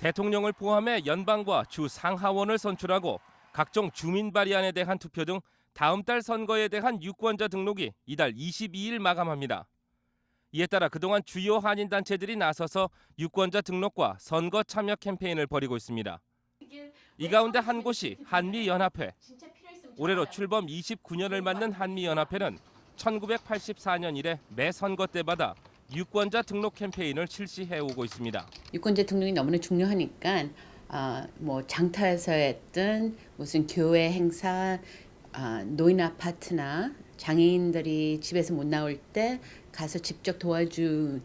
대통령을 포함해 연방과 주 상하원을 선출하고 각종 주민 발의안에 대한 투표 등 다음 달 선거에 대한 유권자 등록이 이달 22일 마감합니다. 이에 따라 그동안 주요 한인 단체들이 나서서 유권자 등록과 선거 참여 캠페인을 벌이고 있습니다. 이 가운데 한 곳이 한미 연합회. 올해로 출범 29년을 맞는 한미 연합회는 1984년 이래 매 선거 때마다 유권자 등록 캠페인을 실시해 오고 있습니다. 유권자 등록이 너무나 중요하니까 아, 뭐 장터에서 했든 무슨 교회 행사, 아, 노인 아파트나 장애인들이 집에서 못 나올 때 가서 직접 도와준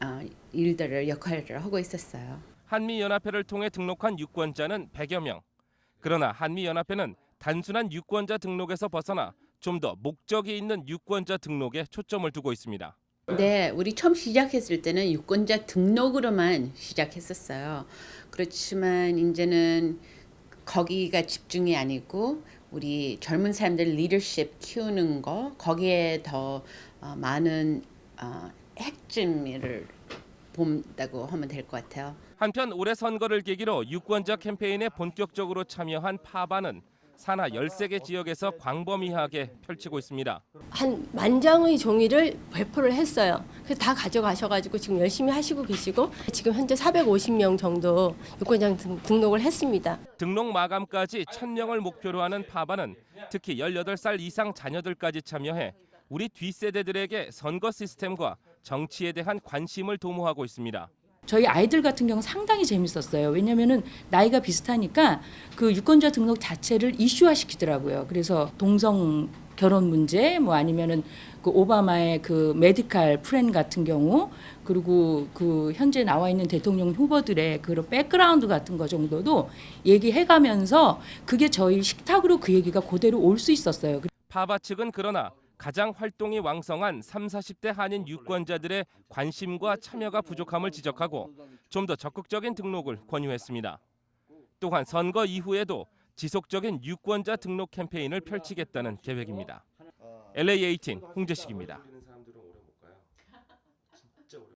아, 일들을 역할을 하고 있었어요. 한미연합회를 통해 등록한 유권자는 100여 명. 그러나 한미연합회는 단순한 유권자 등록에서 벗어나 좀 더 목적이 있는 유권자 등록에 초점을 두고 있습니다. 네, 우리 처음 시작했을 때는 유권자 등록으로만 시작했었어요. 그렇지만 이제는 거기가 집중이 아니고 우리 젊은 사람들 리더십 키우는 거 거기에 더 어, 많은 어, 핵심을 본다고 하면 될 것 같아요. 한편 올해 선거를 계기로 유권자 캠페인에 본격적으로 참여한 파바는 산하 13개 지역에서 광범위하게 펼치고 있습니다. 한 만 장의 종이를 배포를 했어요. 그래서 다 가져가셔가지고 지금 열심히 하시고 계시고 지금 현재 450명 정도 유권장 등- 등록을 했습니다. 등록 마감까지 1000명을 목표로 하는 파바는 특히 18살 이상 자녀들까지 참여해 우리 뒷세대들에게 선거 시스템과 정치에 대한 관심을 도모하고 있습니다. 저희 아이들 같은 경우 상당히 재밌었어요. 왜냐면은 나이가 비슷하니까 그 유권자 등록 자체를 이슈화 시키더라고요. 그래서 동성 결혼 문제 뭐 아니면은 그 오바마의 그 메디칼 프렌 같은 경우 그리고 그 현재 나와 있는 대통령 후보들의 그런 백그라운드 같은 거 정도도 얘기해 가면서 그게 저희 식탁으로 그 얘기가 그대로 올 수 있었어요. 파바 측은 그러나 가장 활동이 왕성한 3, 40대 한인 유권자들의 관심과 참여가 부족함을 지적하고 좀 더 적극적인 등록을 권유했습니다. 또한 선거 이후에도 지속적인 유권자 등록 캠페인을 펼치겠다는 계획입니다. LA18 홍재식입니다.